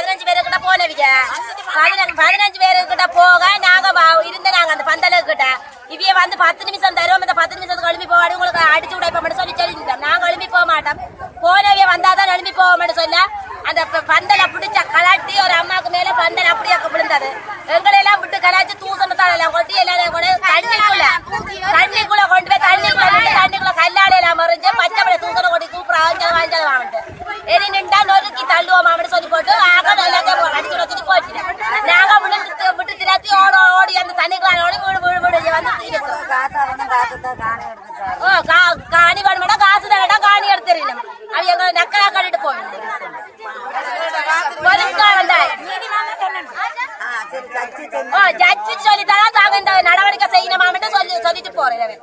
சொல்லி எல்லாரும் ப- பதினஞ்சு பேருக்கிட்ட போனவிங்க பதினஞ்சு பதினஞ்சு பேருக்கிட்ட போக நாங்க இருந்த நாங்க அந்த பந்தலுக்கிட்ட. இவிய வந்து பத்து நிமிஷம் தருவோம். இந்த பத்து நிமிஷத்துக்கு எழுப்பி போவாடு உங்களுக்கு அடிச்சு விடைப்போம் சொல்லி சொல்லிட்டோம் நாங்க எழுப்பி போக மாட்டோம். போனவிய வந்தாதான் எழுப்பி போவோம்னு சொல்ல அந்த பந்த காணி எடுத்துறீங்க அவ எங்களை நக்கலா கட்டிட்டு போயிடும் போலீஸ்காரன் தான் ஓ ஜட்ஜி சொல்லித்தான் தாங்க இந்த நடவடிக்கை செய்யணுமாமட்டு சொல்லி சொல்லிட்டு போறேன் அவன்.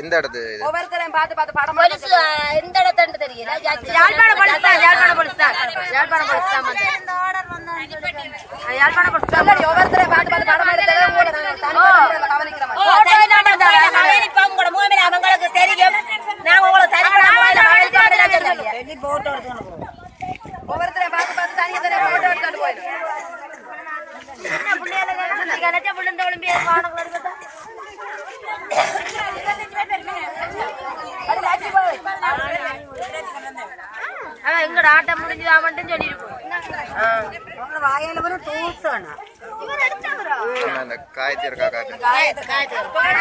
எந்த இடத்து ஒவ்வொருத்தரையும் பார்த்து பார்த்து படம் போலீஸ் ஆ, எந்த இடத்துன்னு தெரியல ஜட்ஜி யாழ்ப்பாண போலீஸ் தான் யாழ்ப்பாண போலீஸ் தான் யாழ்ப்பாண போலீஸ் தான் வந்து யாழ்ப்பாண போலீஸ் தான் ஒவ்வொருத்தரையும் பார்த்து பார்த்து படம் எடுத்தது உங்களை அவன் எங்கட ஆட்டம் முடிஞ்சுதா மட்டும் சொல்லிட்டு வாயில ஒரு தூசணா அந்த காயத்திற்காக போய்